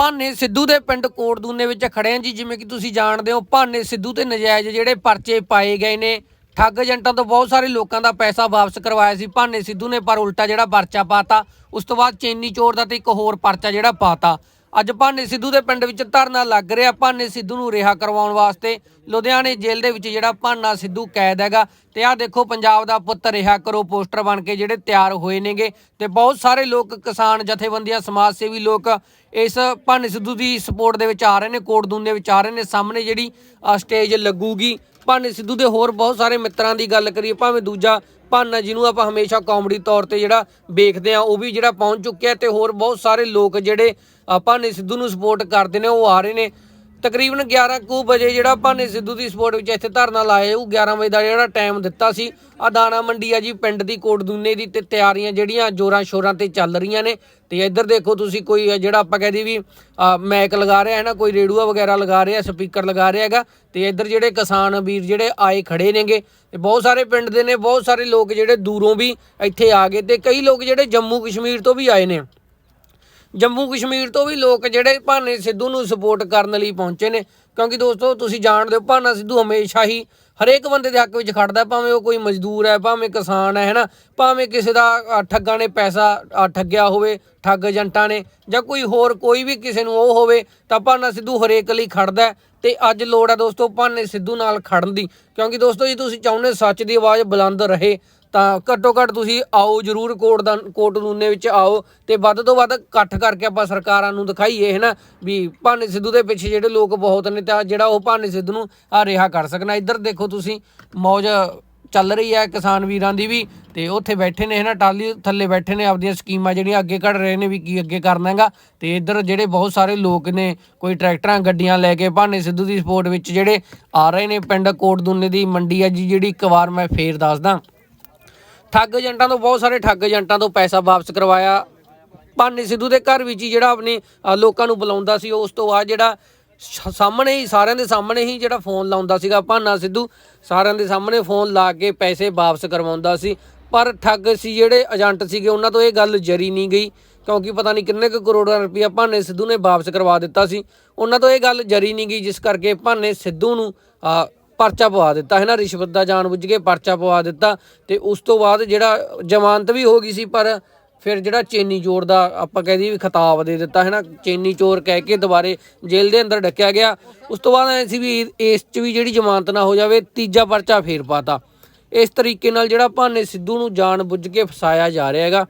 ਭਾਨੇ ਸਿੱਧੂ ਦੇ ਪਿੰਡ ਕੋਟਦੂਨੇ ਵਿੱਚ ਖੜੇ ਹਾਂ ਜੀ, ਜਿਵੇਂ ਕਿ ਤੁਸੀਂ ਜਾਣਦੇ ਹੋ, ਭਾਨੇ ਸਿੱਧੂ ਤੇ ਨਜਾਇਜ਼ ਜਿਹੜੇ ਪਰਚੇ ਪਾਏ ਗਏ ਨੇ। ਠੱਗ ਏਜੰਟਾਂ ਤੋਂ ਬਹੁਤ ਸਾਰੇ ਲੋਕਾਂ ਦਾ ਪੈਸਾ ਵਾਪਸ ਕਰਵਾਇਆ ਸੀ ਭਾਨੇ ਸਿੱਧੂ ਨੇ, ਪਰ ਉਲਟਾ ਜਿਹੜਾ ਪਰਚਾ ਪਾਤਾ, ਉਸ ਤੋਂ ਬਾਅਦ ਚੇਨੀ ਚੋਰ ਦਾ ਤੇ ਇੱਕ ਹੋਰ ਪਰਚਾ ਜਿਹੜਾ ਪਾਤਾ। ਅੱਜ ਭਾਨੇ ਸਿੱਧੂ ਦੇ ਪਿੰਡ ਵਿੱਚ ਧਰਨਾ ਲੱਗ ਰਿਹਾ। ਭਾਨੇ ਸਿੱਧੂ ਨੂੰ ਰਿਹਾ ਕਰਵਾਉਣ ਵਾਸਤੇ ਲੁਧਿਆਣੇ ਜੇਲ੍ਹ ਦੇ ਵਿੱਚ ਜਿਹੜਾ ਭਾਨਾ ਸਿੱਧੂ ਕੈਦ ਹੈਗਾ। ਤੇ ਆਹ ਦੇਖੋ, ਪੰਜਾਬ ਦਾ ਪੁੱਤ ਰਿਹਾ ਕਰੋ ਪੋਸਟਰ ਬਣ ਕੇ ਜਿਹੜੇ ਤਿਆਰ ਹੋਏ ਨੇਗੇ। ਤੇ ਬਹੁਤ ਸਾਰੇ ਲੋਕ, ਕਿਸਾਨ ਜਥੇਬੰਦੀਆਂ, ਸਮਾਜ ਸੇਵੀ ਲੋਕ ਇਸ ਭਾਨੇ ਸਿੱਧੂ ਦੀ ਸਪੋਰਟ ਦੇ ਵਿੱਚ ਆ ਰਹੇ ਨੇ ਕੋਟ ਦੂਨ ਦੇ ਵਿੱਚ ਆ ਰਹੇ ਨੇ। ਸਾਹਮਣੇ ਜਿਹੜੀ ਸਟੇਜ ਲੱਗੂਗੀ। ਭਾਨੇ ਸਿੱਧੂ ਦੇ ਹੋਰ ਬਹੁਤ ਸਾਰੇ ਮਿੱਤਰਾਂ ਦੀ ਗੱਲ ਕਰੀਏ, ਭਾਵੇਂ ਦੂਜਾ ਭਾਨਾ ਜਿਹਨੂੰ ਆਪਾਂ ਹਮੇਸ਼ਾ ਕਾਮੇਡੀ ਤੌਰ ਤੇ ਜਿਹੜਾ ਵੇਖਦੇ ਆ ਉਹ ਵੀ ਜਿਹੜਾ ਪਹੁੰਚ ਚੁੱਕਿਆ ਤੇ ਹੋਰ ਬਹੁਤ ਸਾਰੇ ਲੋਕ ਜਿਹੜੇ ਭਾਨੇ ਸਿੱਧੂ ਨੂੰ ਸਪੋਰਟ ਕਰਦੇ ਨੇ, ਉਹ ਆ ਰਹੇ ਨੇ। ਤਕਰੀਬਨ 11 ਕੁ ਵਜੇ ਜਿਹੜਾ ਭਾਨੇ ਸਿੱਧੂ ਦੀ ਸਪੋਰਟ ਵਿੱਚ ਇੱਥੇ ਧਰਨਾ ਲਾਇਆ ਉਹ 11 ਵਜੇ ਦਾ ਜਿਹੜਾ ਟਾਈਮ ਦਿੱਤਾ ਸੀ। ਆ ਦਾਣਾ ਮੰਡੀ ਆ ਜੀ, ਪਿੰਡ ਦੀ ਕੋਟਦੂਨੇ ਦੀ ਤੇ ਤਿਆਰੀਆਂ ਜਿਹੜੀਆਂ ਜੋਰਾਂ ਸ਼ੋਰਾਂ ਤੇ ਚੱਲ ਰਹੀਆਂ ਨੇ। ਤੇ ਇੱਧਰ ਦੇਖੋ ਤੁਸੀਂ ਕੋਈ ਜਿਹੜਾ ਆਪਾਂ ਕਹਦੇ ਵੀ ਮੈਕ ਲਗਾ ਰਿਹਾ ਹੈ ਨਾ, ਕੋਈ ਰੇਡੂਆ ਵਗੈਰਾ ਲਗਾ ਰਿਹਾ ਸਪੀਕਰ ਲਗਾ ਰਿਹਾ ਹੈਗਾ। ਤੇ ਇੱਧਰ ਜਿਹੜੇ ਕਿਸਾਨ ਵੀਰ ਜਿਹੜੇ ਆਏ ਖੜੇ ਨੇਗੇ, ਤੇ ਬਹੁਤ ਸਾਰੇ ਪਿੰਡ ਦੇ ਨੇ, ਬਹੁਤ ਸਾਰੇ ਲੋਕ ਜਿਹੜੇ ਦੂਰੋਂ ਵੀ ਇੱਥੇ ਆ ਗਏ ਤੇ ਕਈ ਲੋਕ ਜਿਹੜੇ ਜੰਮੂ ਕਸ਼ਮੀਰ ਤੋਂ ਵੀ ਆਏ ਨੇ। ਜੰਮੂ ਕਸ਼ਮੀਰ ਤੋਂ ਵੀ ਲੋਕ ਜਿਹੜੇ ਭਾਨੇ ਸਿੱਧੂ ਨੂੰ ਸਪੋਰਟ ਕਰਨ ਲਈ ਪਹੁੰਚੇ ਨੇ। ਕਿਉਂਕਿ ਦੋਸਤੋ, ਤੁਸੀਂ ਜਾਣਦੇ ਹੋ, ਭਾਨਾ ਸਿੱਧੂ ਹਮੇਸ਼ਾ ਹੀ ਹਰੇਕ ਬੰਦੇ ਦੇ ਹੱਕ ਵਿੱਚ ਖੜਦਾ ਭਾਵੇਂ ਉਹ ਕੋਈ ਮਜ਼ਦੂਰ ਹੈ, ਭਾਵੇਂ ਕਿਸਾਨ ਹੈ, ਹੈਨਾ? ਭਾਵੇਂ ਕਿਸੇ ਦਾ ਠੱਗਾਂ ਨੇ ਪੈਸਾ ਠੱਗਿਆ ਹੋਵੇ, ਠੱਗ ਏਜੰਟਾਂ ਨੇ ਜਾਂ ਕੋਈ ਹੋਰ, ਕੋਈ ਵੀ ਕਿਸੇ ਨੂੰ ਉਹ ਹੋਵੇ, ਤਾਂ ਭਾਨਾ ਸਿੱਧੂ ਹਰੇਕ ਲਈ ਖੜਦਾ ਹੈ। ਤੇ ਅੱਜ ਲੋੜ ਹੈ ਦੋਸਤੋ, ਭਾਨੇ ਸਿੱਧੂ ਨਾਲ ਖੜਨ ਦੀ। ਕਿਉਂਕਿ ਦੋਸਤੋ, ਜੇ ਤੁਸੀਂ ਚਾਹੁੰਦੇ ਸੱਚ ਦੀ ਆਵਾਜ਼ ਬੁਲੰਦ ਰਹੇ ਤਾਂ ਘੱਟੋ ਘੱਟ ਤੁਸੀਂ ਆਓ, ਜਰੂਰ ਕੋਟ ਦਾ, ਕੋਟ ਨੂਨੇ ਵਿੱਚ ਆਓ ਤੇ ਵੱਧ ਤੋਂ ਵੱਧ ਇਕੱਠ ਕਰਕੇ ਆਪਾਂ ਸਰਕਾਰਾਂ ਨੂੰ ਦਿਖਾਈਏ, ਹੈਨਾ? ਵੀ ਭਾਨੇ ਸਿੱਧੂ ਦੇ ਪਿੱਛੇ ਜਿਹੜੇ ਲੋਕ ਬਹੁਤ ਨੇ, ਤਾਂ ਜਿਹੜਾ ਉਹ ਭਾਨੇ ਸਿੱਧੂ ਨੂੰ, ਆ, ਰਿਹਾ ਕਰ ਸਕਣਾ। ਇੱਧਰ ਦੇਖੋ ਤੁਸੀਂ, ਮੌਜ ਚੱਲ ਰਹੀ ਹੈ ਕਿਸਾਨ ਵੀਰਾਂ ਦੀ ਵੀ, ਤੇ ਉੱਥੇ ਬੈਠੇ ਨੇ, ਹੈਨਾ? ਟਾਲੀ ਥੱਲੇ ਬੈਠੇ ਨੇ, ਆਪਦੀਆਂ ਸਕੀਮਾਂ ਜਿਹੜੀਆਂ ਅੱਗੇ ਕੱਢ ਰਹੇ ਨੇ, ਵੀ ਕੀ ਅੱਗੇ ਕਰਨਾ ਹੈਗਾ। ਤੇ ਇੱਧਰ ਜਿਹੜੇ ਬਹੁਤ ਸਾਰੇ ਲੋਕ ਨੇ, ਕੋਈ ਟਰੈਕਟਰਾਂ, ਗੱਡੀਆਂ ਲੈ ਕੇ ਭਾਨੇ ਸਿੱਧੂ ਦੀ ਸਪੋਰਟ ਵਿੱਚ ਜਿਹੜੇ ਆ ਰਹੇ ਨੇ, ਪਿੰਡ ਕੋਟ ਦੁੰਨੇ ਦੀ ਮੰਡੀ ਹੈ ਜੀ, ਜਿਹੜੀ ਇੱਕ ਵਾਰ ਮੈਂ ਫੇਰ ਦੱਸਦਾ। ਠੱਗ ਏਜੰਟਾਂ ਤੋਂ ਬਹੁਤ ਸਾਰੇ ਠੱਗ ਏਜੰਟਾਂ ਤੋਂ ਪੈਸਾ ਵਾਪਸ ਕਰਵਾਇਆ। ਭਾਨੇ ਸਿੱਧੂ ਦੇ ਘਰ ਵਿੱਚ ਹੀ ਜਿਹੜਾ ਆਪਣੇ ਲੋਕਾਂ ਨੂੰ ਬੁਲਾਉਂਦਾ ਸੀ, ਉਸ ਤੋਂ ਬਾਅਦ ਜਿਹੜਾ ਸ਼- ਸਾਹਮਣੇ ਹੀ, ਸਾਰਿਆਂ ਦੇ ਸਾਹਮਣੇ ਹੀ ਜਿਹੜਾ ਫੋਨ ਲਾਉਂਦਾ ਸੀਗਾ ਭਾਨਾ ਸਿੱਧੂ, ਸਾਰਿਆਂ ਦੇ ਸਾਹਮਣੇ ਫੋਨ ਲਾ ਕੇ ਪੈਸੇ ਵਾਪਸ ਕਰਵਾਉਂਦਾ ਸੀ। ਪਰ ਠੱਗ ਸੀ ਜਿਹੜੇ ਏਜੰਟ ਸੀਗੇ, ਉਹਨਾਂ ਤੋਂ ਇਹ ਗੱਲ ਜਰੀ ਨਹੀਂ ਗਈ, ਕਿਉਂਕਿ ਪਤਾ ਨਹੀਂ ਕਿੰਨੇ ਕੁ ਕਰੋੜਾਂ ਰੁਪਇਆ ਭਾਨੇ ਸਿੱਧੂ ਨੇ ਵਾਪਸ ਕਰਵਾ ਦਿੱਤਾ ਸੀ। ਉਹਨਾਂ ਤੋਂ ਇਹ ਗੱਲ ਜਰੀ ਨਹੀਂ ਗਈ, ਜਿਸ ਕਰਕੇ ਭਾਨੇ ਸਿੱਧੂ ਨੂੰ ਪਰਚਾ ਪਵਾ ਦਿੱਤਾ ਹੈ ਨਾ, ਰਿਸ਼ਵਤ ਦਾ ਜਾਣਬੁੱਝ ਕੇ ਪਰਚਾ ਪਵਾ ਦਿੱਤਾ ਤੇ ਉਸ ਤੋਂ ਬਾਅਦ ਜਿਹੜਾ ਜ਼ਮਾਨਤ ਵੀ ਹੋ ਗਈ ਸੀ, ਪਰ ਫਿਰ ਜਿਹੜਾ ਚੇਨੀ ਚੋਰ ਦਾ ਆਪਾਂ ਕਹਿ ਦਈਏ ਵੀ ਖਿਤਾਬ ਦੇ ਦਿੱਤਾ ਹੈ ਨਾ, ਚੇਨੀ ਚੋਰ ਕਹਿ ਕੇ ਦੁਬਾਰੇ ਜੇਲ੍ਹ ਦੇ ਅੰਦਰ ਡੱਕਿਆ ਗਿਆ। ਉਸ ਤੋਂ ਬਾਅਦ ਐ ਸੀ ਵੀ ਇਸ 'ਚ ਵੀ ਜਿਹੜੀ ਜ਼ਮਾਨਤ ਨਾ ਹੋ ਜਾਵੇ, ਤੀਜਾ ਪਰਚਾ ਫੇਰ ਪਾਤਾ। ਇਸ ਤਰੀਕੇ ਨਾਲ ਜਿਹੜਾ ਭਾਨੇ ਸਿੱਧੂ ਨੂੰ ਜਾਣ ਬੁੱਝ ਕੇ ਫਸਾਇਆ ਜਾ ਰਿਹਾ ਹੈਗਾ।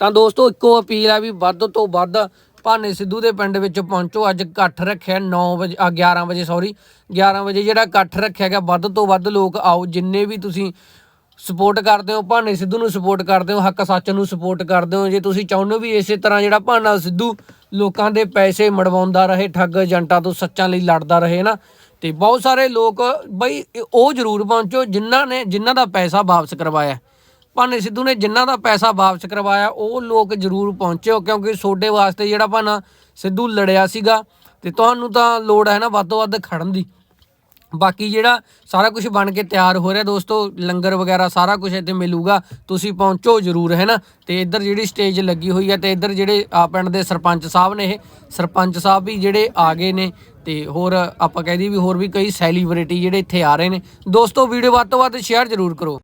ਤਾਂ ਦੋਸਤੋ, ਇੱਕੋ ਅਪੀਲ ਹੈ ਵੀ ਵੱਧ ਤੋਂ ਵੱਧ ਭਾਨੇ ਸਿੱਧੂ ਦੇ ਪਿੰਡ ਵਿੱਚ ਪਹੁੰਚੋ। ਅੱਜ ਇਕੱਠ ਰੱਖਿਆ 9 ਵਜੇ ਆ 11 ਵਜੇ ਸੌਰੀ 11 ਵਜੇ ਜਿਹੜਾ ਇਕੱਠ ਰੱਖਿਆ ਗਿਆ, ਵੱਧ ਤੋਂ ਵੱਧ ਲੋਕ ਆਓ, ਜਿੰਨੇ ਵੀ ਤੁਸੀਂ ਸਪੋਰਟ ਕਰਦੇ ਹੋ, ਭਾਨੇ ਸਿੱਧੂ ਨੂੰ ਸਪੋਰਟ ਕਰਦੇ ਹੋ, ਹੱਕ ਸੱਚ ਨੂੰ ਸਪੋਰਟ ਕਰਦੇ ਹੋ, ਜੇ ਤੁਸੀਂ ਚਾਹੁੰਦੇ ਹੋ ਵੀ ਇਸੇ ਤਰ੍ਹਾਂ ਜਿਹੜਾ ਭਾਨਾ ਸਿੱਧੂ ਲੋਕਾਂ ਦੇ ਪੈਸੇ ਮੜਵਾਉਂਦਾ ਰਹੇ, ਠੱਗ ਏਜੰਟਾਂ ਤੋਂ ਸੱਚਾਂ ਲਈ ਲੜਦਾ ਰਹੇ ਨਾ, ਤੇ ਬਹੁਤ ਸਾਰੇ ਲੋਕ ਬਈ ਉਹ ਜ਼ਰੂਰ ਪਹੁੰਚੋ ਜਿਨ੍ਹਾਂ ਨੇ, ਜਿਨ੍ਹਾਂ ਦਾ ਪੈਸਾ ਵਾਪਸ ਕਰਵਾਇਆ। ਭਾਨੇ ਸਿੱਧੂ ਨੇ ਜਿਨ੍ਹਾਂ ਦਾ ਪੈਸਾ ਵਾਪਸ ਕਰਵਾਇਆ, ਉਹ ਲੋਕ ਜ਼ਰੂਰ ਪਹੁੰਚਿਓ, ਕਿਉਂਕਿ ਤੁਹਾਡੇ ਵਾਸਤੇ ਜਿਹੜਾ ਭਾਨਾ ਸਿੱਧੂ ਲੜਿਆ ਸੀਗਾ ਤੇ ਤੁਹਾਨੂੰ ਤਾਂ ਲੋੜ ਹੈ ਨਾ ਵੱਧ ਤੋਂ ਵੱਧ ਖੜਨ ਦੀ। ਬਾਕੀ ਜਿਹੜਾ ਸਾਰਾ ਕੁਝ ਬਣ ਕੇ ਤਿਆਰ ਹੋ ਰਿਹਾ ਦੋਸਤੋ, ਲੰਗਰ ਵਗੈਰਾ ਸਾਰਾ ਕੁਝ ਇੱਥੇ ਮਿਲੂਗਾ, ਤੁਸੀਂ ਪਹੁੰਚੋ ਜ਼ਰੂਰ, ਹੈ ਨਾ? ਤੇ ਇੱਧਰ ਜਿਹੜੀ ਸਟੇਜ ਲੱਗੀ ਹੋਈ ਹੈ ਤੇ ਇੱਧਰ ਜਿਹੜੇ ਆ ਪਿੰਡ ਦੇ ਸਰਪੰਚ ਸਾਹਿਬ ਨੇ ਇਹ, ਸਰਪੰਚ ਸਾਹਿਬ ਵੀ ਜਿਹੜੇ ਆ ਗਏ ਨੇ ਤੇ ਹੋਰ ਆਪਾਂ ਕਹਿ ਦਈਏ ਵੀ ਹੋਰ ਵੀ ਕਈ ਸੈਲੀਬ੍ਰਿਟੀ ਜਿਹੜੇ ਇੱਥੇ ਆ ਰਹੇ ਨੇ। ਦੋਸਤੋ ਵੀਡੀਓ ਵੱਧ ਤੋਂ ਵੱਧ ਸ਼ੇਅਰ ਜ਼ਰੂਰ ਕਰੋ।